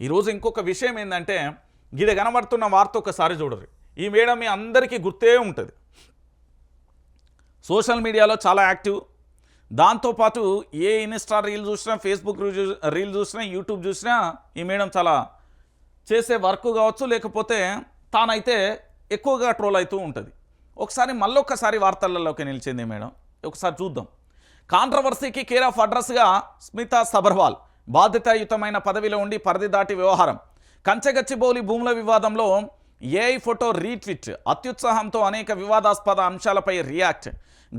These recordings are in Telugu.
ఈరోజు ఇంకొక విషయం ఏంటంటే గిడ కనబడుతున్న వార్త ఒకసారి చూడరు. ఈ మేడం మీ అందరికీ గుర్తే ఉంటుంది. సోషల్ మీడియాలో చాలా యాక్టివ్. దాంతోపాటు ఏ ఇన్స్టా రీల్ చూసినా ఫేస్బుక్ రీల్- చూసినా యూట్యూబ్ చూసినా ఈ మేడం చాలా చేసే వర్క్ కావచ్చు లేకపోతే తానైతే ఎక్కువగా ట్రోల్ అవుతూ ఉంటుంది. ఒకసారి మళ్ళొక్కసారి వార్తలలోకి నిలిచింది మేడం. ఒకసారి చూద్దాం. కాంట్రవర్సీకి కేర్ ఆఫ్ అడ్రస్గా స్మితా సబర్వాల్. బాధ్యతాయుతమైన పదవిలో ఉండి పరిధి దాటి వ్యవహారం. కంచెగచ్చిబౌలి భూముల వివాదంలో ఏఐ ఫోటో రీట్వీట్ అత్యుత్సాహంతో అనేక వివాదాస్పద అంశాలపై రియాక్ట్.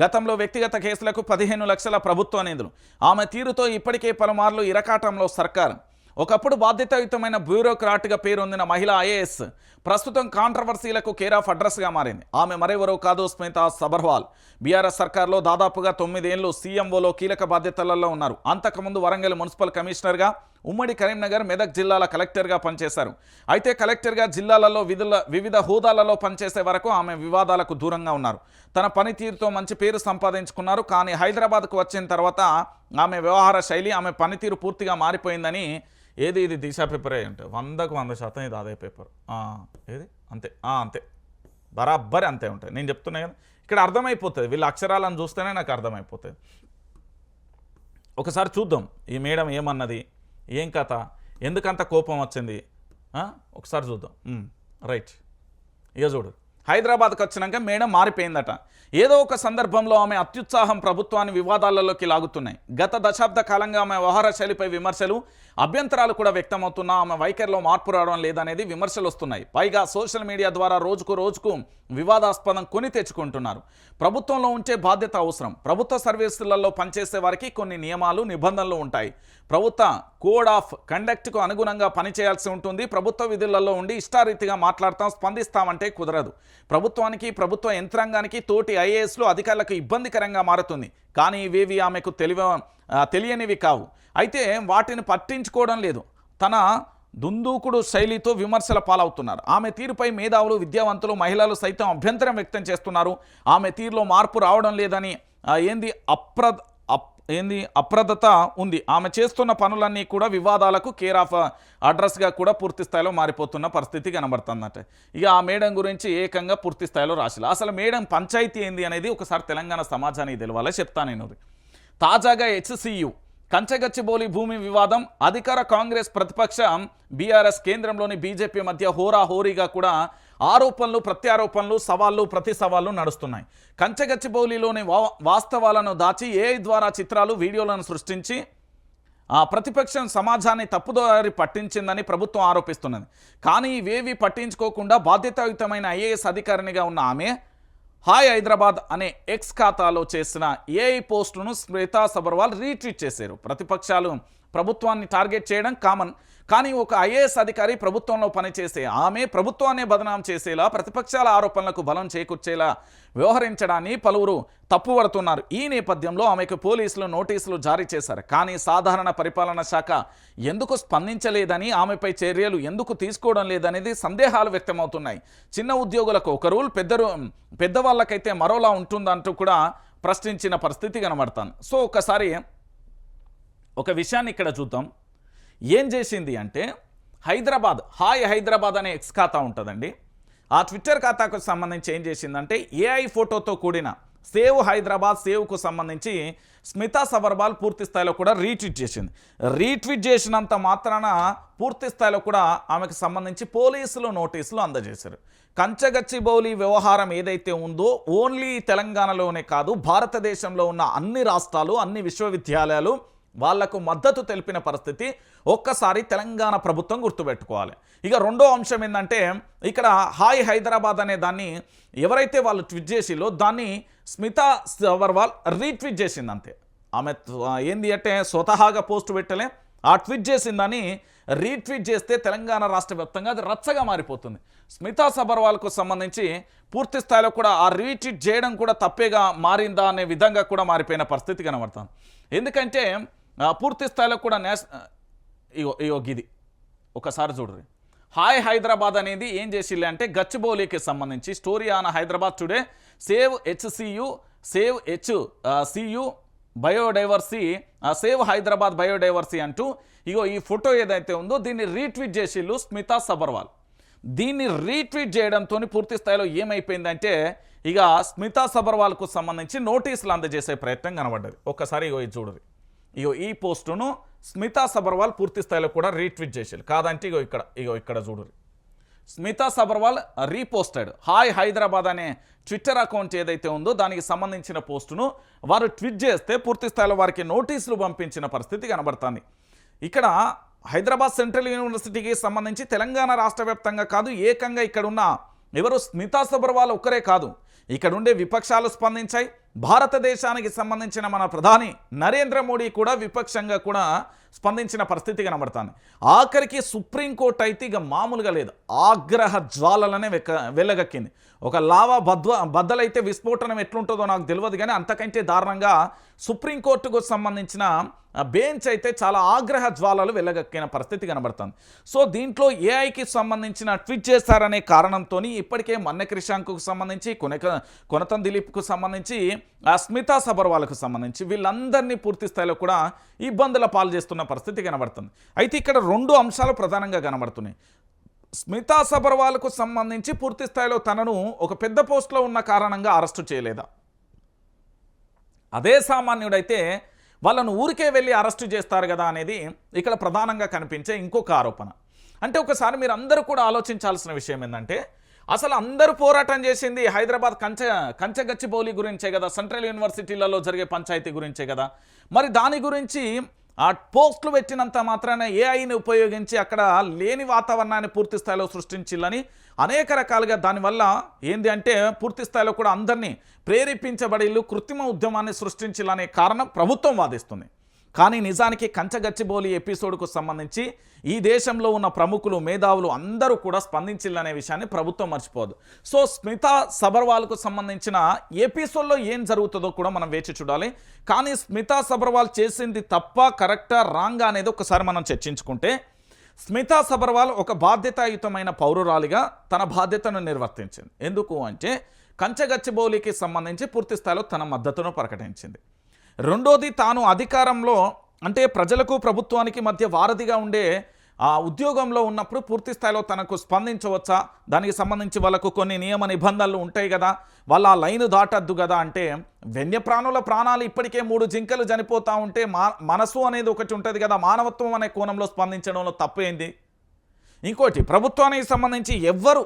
గతంలో వ్యక్తిగత కేసులకు పదిహేను లక్షల ప్రభుత్వ నిధులు. ఆమె తీరుతో ఇప్పటికే పలుమార్లు ఇరకాటంలో సర్కారం. ఒకప్పుడు బాధ్యతాయుతమైన బ్యూరోక్రాట్గా పేరొందిన మహిళ ఐఏఎస్ ప్రస్తుతం కాంట్రవర్సీలకు కేర్ ఆఫ్ అడ్రస్గా మారింది. ఆమె మరెవరో కాదు స్మిత సబర్వాల్. బీఆర్ఎస్ సర్కార్లో దాదాపుగా తొమ్మిదేళ్ళు సీఎంఓలో కీలక బాధ్యతలలో ఉన్నారు. అంతకుముందు వరంగల్ మున్సిపల్ కమిషనర్గా ఉమ్మడి కరీంనగర్ మెదక్ జిల్లాల కలెక్టర్గా పనిచేశారు. అయితే కలెక్టర్గా జిల్లాలలో విధుల వివిధ హోదాలలో పనిచేసే వరకు ఆమె వివాదాలకు దూరంగా ఉన్నారు. తన పనితీరుతో మంచి పేరు సంపాదించుకున్నారు. కానీ హైదరాబాద్కు వచ్చిన తర్వాత ఆమె వ్యవహార శైలి ఆమె పనితీరు పూర్తిగా మారిపోయిందని ఏది ఇది దిశా పేపర్ అయి ఉంటే వందకు వంద శాతం ఇది అదే పేపర్ ఏది? అంతే. అంతే. బరాబర్ అంతే ఉంటాయి. నేను చెప్తున్నా కదా. ఇక్కడ అర్థమైపోతుంది. వీళ్ళ అక్షరాలను చూస్తేనే నాకు అర్థమైపోతుంది. ఒకసారి చూద్దాం. ఈ మేడం ఏమన్నది? ఏం కథ? ఎందుకంత కోపం వచ్చింది? ఒకసారి చూద్దాం. రైట్. ఇక చూడు. హైదరాబాద్కి వచ్చినాక మేడం మారిపోయిందట. ఏదో ఒక సందర్భంలో ఆమె అత్యుత్సాహం ప్రభుత్వాన్ని వివాదాలలోకి లాగుతున్నాయి. గత దశాబ్ద కాలంగా ఆమె వ్యవహార శైలిపై విమర్శలు అభ్యంతరాలు కూడా వ్యక్తమవుతున్నా ఆమె వైఖరిలో మార్పు రావడం లేదనేది విమర్శలు వస్తున్నాయి. పైగా సోషల్ మీడియా ద్వారా రోజుకు రోజుకు వివాదాస్పదం కొని తెచ్చుకుంటున్నారు. ప్రభుత్వంలో ఉంచే బాధ్యత అవసరం. ప్రభుత్వ సర్వీసులలో పనిచేసే వారికి కొన్ని నియమాలు నిబంధనలు ఉంటాయి. ప్రభుత్వ కోడ్ ఆఫ్ కండక్ట్కు అనుగుణంగా పనిచేయాల్సి ఉంటుంది. ప్రభుత్వ విధులలో ఉండి ఇష్టారీతిగా మాట్లాడతాం స్పందిస్తామంటే కుదరదు. ప్రభుత్వానికి ప్రభుత్వ యంత్రాంగానికి తోటి ఐఏఎస్లు అధికారులకు ఇబ్బందికరంగా మారుతుంది. కానీ ఇవేవి ఆమెకు తెలివ తెలియనివి కావు. అయితే వాటిని పట్టించుకోవడం లేదు. తన దుందూకుడు శైలితో విమర్శల పాలవుతున్నారు. ఆమె తీరుపై మేధావులు విద్యావంతులు మహిళలు సైతం అభ్యంతరం వ్యక్తం చేస్తున్నారు. ఆమె తీరులో మార్పు రావడం లేదని ఏంది అప్ర ఏంది? అప్రదత ఉంది. ఆమె చేస్తున్న పనులన్నీ కూడా వివాదాలకు కేర్ ఆఫ్ అడ్రస్గా కూడా పూర్తి స్థాయిలో మారిపోతున్న పరిస్థితి కనబడుతుందట. ఇక ఆ మేడం గురించి ఏకంగా పూర్తి స్థాయిలో రాసిಲ್ಲ అసలు మేడం పంచాయతీ ఏంది అనేది ఒకసారి తెలంగాణ సమాజానికి తెలవాలో చెప్తాను నేను తాజాగా హెచ్సియు కంచగచ్చిబోలి భూమి వివాదం అధికార కాంగ్రెస్ ప్రతిపక్షం బీఆర్ఎస్ కేంద్రంలోని బీజేపీ మధ్య హోరాహోరీగా కూడా ఆరోపణలు ప్రత్యారోపణలు సవాళ్ళు ప్రతి సవాళ్ళు నడుస్తున్నాయి. కంచగచ్చిబౌలిలోని వా వాస్తవాలను దాచి ఏఐ ద్వారా చిత్రాలు వీడియోలను సృష్టించి ఆ ప్రతిపక్షం సమాజాన్ని తప్పుదారి పట్టించిందని ప్రభుత్వం ఆరోపిస్తున్నది. కానీ ఇవేవి పట్టించుకోకుండా బాధ్యతాయుతమైన ఐఏఎస్ అధికారినిగా ఉన్న ఆమె హాయ్ హైదరాబాద్ అనే ఎక్స్ ఖాతాలో చేసిన ఏఐ పోస్టును శ్వేతా సబర్వాల్ రీట్వీట్ చేశారు. ప్రతిపక్షాలు ప్రభుత్వాన్ని టార్గెట్ చేయడం కామన్. కానీ ఒక ఐఏఎస్ అధికారి ప్రభుత్వంలో పనిచేసే ఆమె ప్రభుత్వాన్ని బదనాం చేసేలా ప్రతిపక్షాల ఆరోపణలకు బలం చేకూర్చేలా వ్యవహరించడాన్ని పలువురు తప్పుపడుతున్నారు. ఈ నేపథ్యంలో ఆమెకు పోలీసులు నోటీసులు జారీ చేశారు. కానీ సాధారణ పరిపాలన శాఖ ఎందుకు స్పందించలేదని ఆమెపై చర్యలు ఎందుకు తీసుకోవడం లేదనేది సందేహాలు వ్యక్తమవుతున్నాయి. చిన్న ఉద్యోగులకు ఒక రూల్ పెద్ద రూ- పెద్దవాళ్ళకైతే మరోలా ఉంటుందంటూ కూడా ప్రశ్నించిన పరిస్థితి కనబడతాను సో ఒకసారి ఒక విషయాన్ని ఇక్కడ చూద్దాం. ఏం చేసింది అంటే హైదరాబాద్ హాయ్ హైదరాబాద్ అనే ఎక్స్ ఖాతా ఉంటుందండి. ఆ ట్విట్టర్ ఖాతాకు సంబంధించి ఏం చేసిందంటే ఏఐ ఫోటోతో కూడిన సేవ్ హైదరాబాద్ సేవ్కు సంబంధించి స్మితా సబర్వాల్ పూర్తి స్థాయిలో కూడా రీట్వీట్ చేసింది. రీట్వీట్ చేసినంత మాత్రాన పూర్తి స్థాయిలో కూడా ఆమెకు సంబంధించి పోలీసులు నోటీసులు అందజేశారు. కంచగచ్చిబౌలి వ్యవహారం ఏదైతే ఉందో ఓన్లీ తెలంగాణలోనే కాదు భారతదేశంలో ఉన్న అన్ని రాష్ట్రాలు అన్ని విశ్వవిద్యాలయాలు వాళ్ళకు మద్దతు తెలిపిన పరిస్థితి ఒక్కసారి తెలంగాణ ప్రభుత్వం గుర్తుపెట్టుకోవాలి. ఇక రెండో అంశం ఏంటంటే ఇక్కడ హాయ్ హైదరాబాద్ అనే దాన్ని ఎవరైతే వాళ్ళు ట్వీట్ చేసిలో దాన్ని స్మితా అగర్వాల్ రీట్వీట్ చేసింది అంతే ఆమె ఏంది అంటే స్వతహాగా పోస్ట్ పెట్టలే. ఆ ట్వీట్ చేసిందని రీట్వీట్ చేస్తే తెలంగాణ రాష్ట్ర వ్యాప్తంగా అది రచ్చగా మారిపోతుంది. స్మితా సబర్వాల్కు సంబంధించి పూర్తి స్థాయిలో కూడా ఆ రీట్వీట్ చేయడం కూడా తప్పేగా మారిందా అనే విధంగా కూడా మారిపోయిన పరిస్థితి కనబడుతుంది. ఎందుకంటే పూర్తి స్థాయిలో కూడా నేష ఇగో ఇగో గిది. ఒకసారి చూడరు. హాయ్ హైదరాబాద్ అనేది ఏం చేసిల్లే అంటే గచ్చిబౌలికి సంబంధించి story on Hyderabad today. Save HCU save HCU biodiversity save Hyderabad biodiversity అంటూ ఇగో ఈ ఫోటో ఏదైతే ఉందో దీన్ని రీట్వీట్ చేసిళ్ళు స్మితా సబర్వాల్. దీన్ని రీట్వీట్ చేయడంతో పూర్తి స్థాయిలో ఏమైపోయిందంటే ఇక స్మితా సబర్వాల్కు సంబంధించి నోటీసులు అందజేసే ప్రయత్నం కనబడ్డది. ఒక్కసారి ఇగో ఇది చూడరు. ఇగో ఈ పోస్టును స్మితా సబర్వాల్ పూర్తి స్థాయిలో కూడా రీట్వీట్ చేసారు కాదంటే ఇగో ఇక్కడ ఇగో ఇక్కడ చూడరు స్మితా సబర్వాల్ రీపోస్టెడ్. హాయ్ హైదరాబాద్ అనే ట్విట్టర్ అకౌంట్ ఏదైతే ఉందో దానికి సంబంధించిన పోస్టును వారు ట్వీట్ చేస్తే పూర్తి స్థాయిలో వారికి నోటీసులు పంపించిన పరిస్థితి కనబడుతుంది. ఇక్కడ హైదరాబాద్ సెంట్రల్ యూనివర్సిటీకి సంబంధించి తెలంగాణ రాష్ట్ర వ్యాప్తంగా కాదు ఏకంగా ఇక్కడ ఉన్న ఎవరు స్మితా సబర్వాల్ ఒక్కరే కాదు. ఇక్కడ ఉండే విపక్షాలు స్పందించాయి భారతదేశానికి సంబంధించిన మన ప్రధాని నరేంద్ర మోడీ కూడా విపక్షంగా కూడా స్పందించిన పరిస్థితి కనబడుతుంది. ఆఖరికి సుప్రీంకోర్టు అయితే ఇక మామూలుగా లేదు. ఆగ్రహ జ్వాలలనే వెక్క వెళ్ళగక్కింది ఒక లావా బద్వ బద్దలైతే విస్ఫోటనం ఎట్లుంటుందో నాకు తెలియదు కానీ అంతకంటే దారుణంగా సుప్రీంకోర్టుకు సంబంధించిన బెంచ్ అయితే చాలా ఆగ్రహ జ్వాలలు వెళ్ళగక్కిన పరిస్థితి కనబడుతుంది. సో దీంట్లో ఏఐకి సంబంధించిన ట్వీట్ చేశారనే కారణంతో ఇప్పటికే మన్నె సంబంధించి కొనక కొనతం దిలీప్కు సంబంధించి స్మితా సబర్వాలకు సంబంధించి వీళ్ళందరినీ పూర్తి స్థాయిలో కూడా ఇబ్బందుల పాలు చేస్తున్న పరిస్థితి కనబడుతుంది. అయితే ఇక్కడ రెండు అంశాలు ప్రధానంగా కనబడుతున్నాయి. స్మితా సబర్వాల్కు సంబంధించి పూర్తి స్థాయిలో తనను ఒక పెద్ద పోస్ట్లో ఉన్న కారణంగా అరెస్టు చేయలేదా? అదే సామాన్యుడైతే వాళ్ళను ఊరికే వెళ్ళి అరెస్టు చేస్తారు కదా అనేది ఇక్కడ ప్రధానంగా కనిపించే ఇంకొక ఆరోపణ. అంటే ఒకసారి మీరు అందరూ కూడా ఆలోచించాల్సిన విషయం ఏంటంటే అసలు అందరూ పోరాటం చేసింది హైదరాబాద్ కంచె కంచెగచ్చిబౌలి గురించే కదా. సెంట్రల్ యూనివర్సిటీలలో జరిగే పంచాయతీ గురించే కదా. మరి దాని గురించి ఆ పోస్టులు పెట్టినంత మాత్రాన ఏఐని ఉపయోగించి అక్కడ లేని వాతావరణాన్ని పూర్తి స్థాయిలో సృష్టించిల్లని అనేక రకాలుగా దానివల్ల ఏంది అంటే పూర్తి స్థాయిలో కూడా అందరినీ ప్రేరేపించబడిలు కృత్రిమ ఉద్యమాన్ని సృష్టించాలనే కారణం ప్రభుత్వం వాదిస్తుంది. కానీ నిజానికి కంచగచ్చిబౌలి ఎపిసోడ్కు సంబంధించి ఈ దేశంలో ఉన్న ప్రముఖులు మేధావులు అందరూ కూడా స్పందించాలనే విషయాన్ని ప్రభుత్వం మర్చిపోదు. సో స్మితా సబర్వాల్కు సంబంధించిన ఎపిసోడ్లో ఏం జరుగుతుందో కూడా మనం వేచి చూడాలి. కానీ స్మితా సబర్వాల్ చేసింది తప్ప కరెక్టా రాంగా అనేది ఒకసారి మనం చర్చించుకుంటే స్మితా సబర్వాల్ ఒక బాధ్యతాయుతమైన పౌరురాలిగా తన బాధ్యతను నిర్వర్తించింది. ఎందుకు అంటే కంచగచ్చిబౌలికి సంబంధించి పూర్తి స్థాయిలో తన మద్దతును ప్రకటించింది. రెండోది తాను అధికారంలో అంటే ప్రజలకు ప్రభుత్వానికి మధ్య వారధిగా ఉండే ఆ ఉద్యోగంలో ఉన్నప్పుడు పూర్తి స్థాయిలో తనకు స్పందించవచ్చా? దానికి సంబంధించి వాళ్ళకు కొన్ని నియమ నిబంధనలు ఉంటాయి కదా. వాళ్ళు ఆ లైన్ దాటద్దు కదా అంటే వన్యప్రాణుల ప్రాణాలు ఇప్పటికే మూడు జింకలు చనిపోతూ ఉంటే మా మనసు అనేది ఒకటి ఉంటుంది కదా. మానవత్వం అనే కోణంలో స్పందించడంలో తప్పేంది? ఇంకోటి ప్రభుత్వానికి సంబంధించి ఎవ్వరు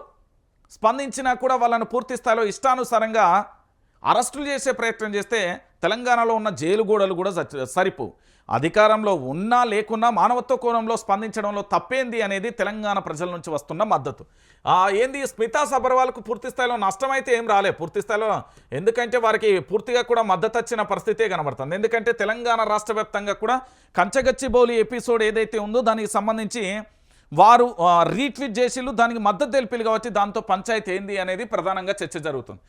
స్పందించినా కూడా వాళ్ళను పూర్తి స్థాయిలో ఇష్టానుసారంగా అరెస్టులు చేసే ప్రయత్నం చేస్తే తెలంగాణలో ఉన్న జైలు గోడలు కూడా సరిపో అధికారంలో ఉన్నా లేకున్నా మానవత్వ కోణంలో స్పందించడంలో తప్పేంది అనేది తెలంగాణ ప్రజల నుంచి వస్తున్న మద్దతు. ఏంది స్మితా సబర్వాల్కు పూర్తి స్థాయిలో నష్టమైతే ఏం రాలే పూర్తి స్థాయిలో ఎందుకంటే వారికి పూర్తిగా కూడా మద్దతు వచ్చిన పరిస్థితే కనబడుతుంది. ఎందుకంటే తెలంగాణ రాష్ట్ర వ్యాప్తంగా కూడా కంచగచ్చిబౌలి ఎపిసోడ్ ఏదైతే ఉందో దానికి సంబంధించి వారు రీట్వీట్ చేసిళ్ళు దానికి మద్దతు తెలిపిలు వచ్చి దాంతో పంచాయతీ ఏంది అనేది ప్రధానంగా చర్చ జరుగుతుంది.